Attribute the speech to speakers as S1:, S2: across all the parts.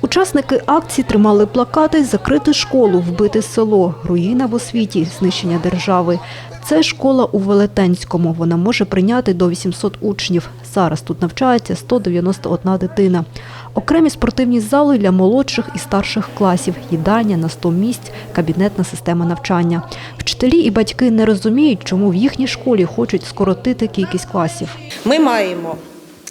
S1: Учасники акції тримали плакати «Закрити школу, вбити село, руїна в освіті, знищення держави». Це школа у Велетенському. Вона може прийняти до 800 учнів. Зараз тут навчається 191 дитина. Окремі спортивні зали для молодших і старших класів, їдальня на 100 місць, кабінетна система навчання. Вчителі і батьки не розуміють, чому в їхній школі хочуть скоротити кількість класів.
S2: Ми маємо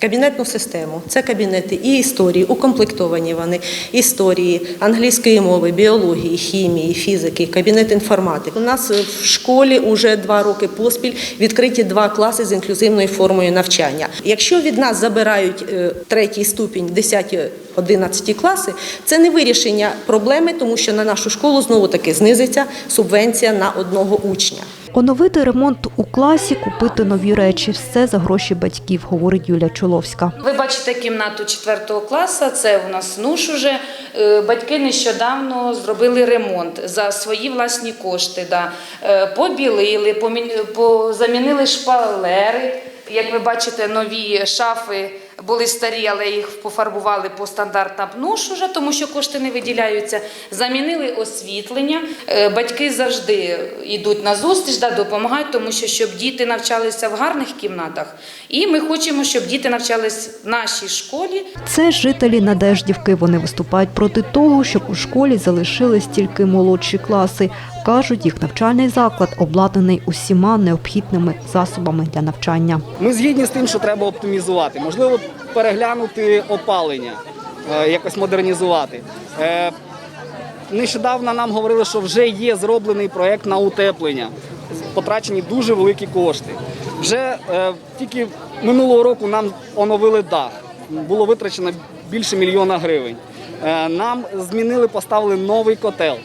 S2: кабінетну систему. Це кабінети і історії, укомплектовані вони історії, англійської мови, біології, хімії, фізики, кабінет інформатики. У нас в школі вже два роки поспіль відкриті два класи з інклюзивною формою навчання. Якщо від нас забирають е, третій ступінь, 10 11 класи, це не вирішення проблеми, тому що на нашу школу знову таки знизиться субвенція на одного учня.
S1: Оновити ремонт у класі, купити нові речі – все за гроші батьків, говорить Юлія Чоловська.
S3: Ви бачите кімнату 4 класу, це у нас нуш уже. Е, Батьки нещодавно зробили ремонт за свої власні кошти. Да. Е, Побілили, помі- замінили шпалери. Як ви бачите, нові шафи були старі, але їх пофарбували по стандартам НУШ уже, тому що кошти не виділяються. Замінили освітлення. Е, Батьки завжди йдуть на зустріч, да, допомагають, тому що щоб діти навчалися в гарних кімнатах. І ми хочемо, щоб діти навчались в нашій школі.
S1: Це жителі Надеждівки. Вони виступають проти того, щоб у школі залишились тільки молодші класи. Кажуть, їх навчальний заклад обладнаний усіма необхідними засобами для навчання.
S4: Ми згідні з тим, що треба оптимізувати. Можливо, переглянути опалення, е, якось модернізувати. Е, Нещодавно нам говорили, що вже є зроблений проєкт на утеплення. Потрачені дуже великі кошти. Вже е, тільки минулого року нам оновили дах. Було витрачено більше мільйона гривень. Нам змінили, поставили новий котел.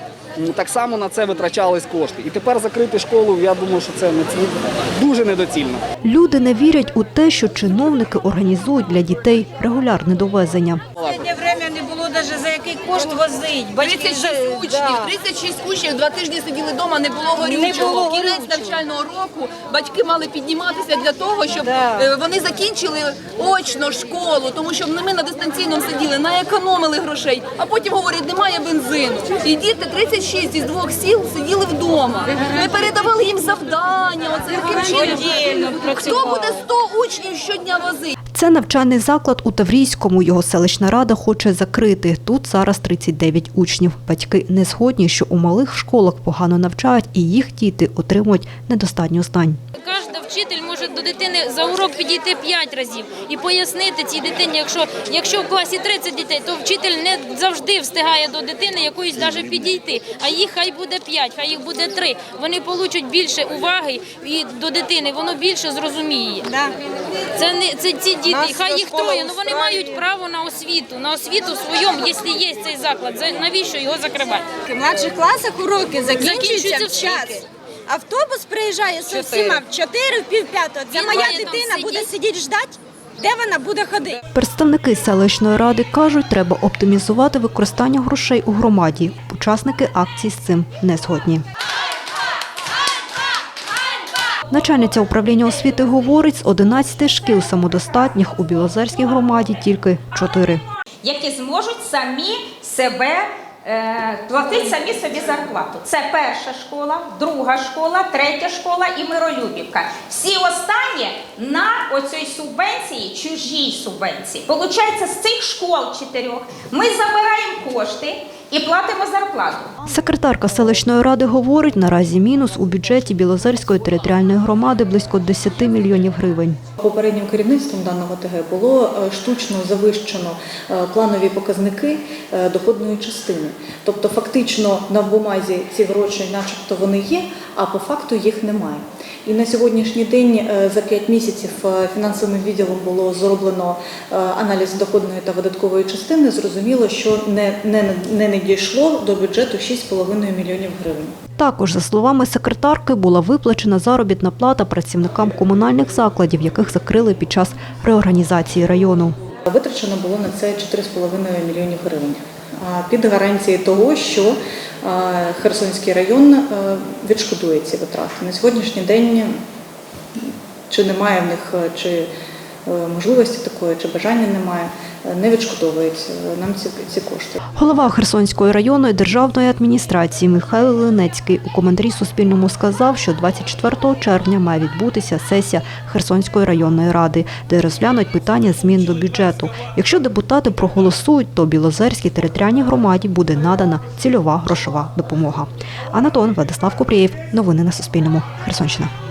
S4: Так само на це витрачались кошти. І тепер закрити школу, я думаю, що це не- дуже недоцільно.
S1: Люди не вірять у те, що чиновники організують для дітей регулярне довезення.
S5: Сьогодні не було навіть за кошт возить. Батьки
S6: 36
S5: вже-
S6: учнів,
S5: да.
S6: 36 учнів, два тижні сиділи вдома, не було горючого.
S5: Було
S6: Кінець
S5: горючого.
S6: навчального року батьки мали підніматися для того, щоб
S5: Да.
S6: е, вони закінчили очно школу, тому що ми на дистанційному сиділи, наекономили грошей, а потім говорять, немає бензину. І діти 36 із двох сіл сиділи вдома. Ми передавали їм завдання. Оце таким чином. Хто
S5: працювали.
S6: буде 100 учнів щодня возити?
S1: Це навчальний заклад у Таврійському. Його селищна рада хоче закрити. Тут зараз 39 учнів. Батьки не згодні, що у малих школах погано навчають і їх діти отримують недостатньо знань.
S7: Кожен вчитель може до дитини за урок підійти 5 разів і пояснити цій дитині, якщо, якщо в класі 30 дітей, то вчитель не завжди встигає до дитини якоїсь навіть підійти. А їх хай буде 5, хай їх буде 3. Вони получать більше уваги і до дитини, воно більше зрозуміє. Це не це ці діти, хай їх троє. Ну вони мають право на освіту, на освіту своєму, якщо є цей заклад. За- Навіщо його закривати?
S5: В младших класах уроки закінчуються в час. Автобус приїжджає з усіма в 4, в пів п'ятого. Це
S7: Він
S5: моя
S7: має там
S5: дитина буде
S7: сидіти.
S5: сидіти ждати, де вона буде ходити.
S1: Представники селищної ради кажуть, треба оптимізувати використання грошей у громаді. Учасники акції з цим не згодні. Начальниця управління освіти говорить, з 11 шкіл самодостатніх у Білозерській громаді тільки 4.
S8: які зможуть самі себе е, платити самі собі зарплату. Це перша школа, друга школа, третя школа і Миролюбівка. Всі останні на оцій субвенції, чужій субвенції. Получається, з цих школ чотирьох ми забираємо кошти і платимо зарплату.
S1: Секретарка селищної ради говорить, наразі мінус у бюджеті Білозерської територіальної громади близько 10 мільйонів гривень.
S9: Попереднім керівництвом даного ТГ було е, штучно завищено е, планові показники е, доходної частини. Тобто, фактично на бумазі ці гроші, начебто, вони є, а по факту їх немає. І на сьогоднішній день е, за 5 місяців е, фінансовим відділом було зроблено е, аналіз доходної та видаткової частини. Зрозуміло, що не, не, не надійшло до бюджету 6,5 мільйонів гривень.
S1: Також, за словами секретарки, була виплачена заробітна плата працівникам комунальних закладів, яких закрили під час реорганізації району.
S9: Витрачено було на це 4,5 мільйонів гривень. Під гарантії того, що е, Херсонський район е, відшкодує ці витрати. На сьогоднішній день чи немає в них, е, чи е, можливості такої чи бажання немає, е, не відшкодовують е, нам ці, ці кошти.
S1: Голова Херсонської районної державної адміністрації Михайло Ленецький у коментарі Суспільному сказав, що 24 червня має відбутися сесія Херсонської районної ради, де розглянуть питання змін до бюджету. Якщо депутати проголосують, то Білозерській територіальній громаді буде надана цільова грошова допомога. Анатон Владислав Купрієв. Новини на Суспільному. Херсонщина.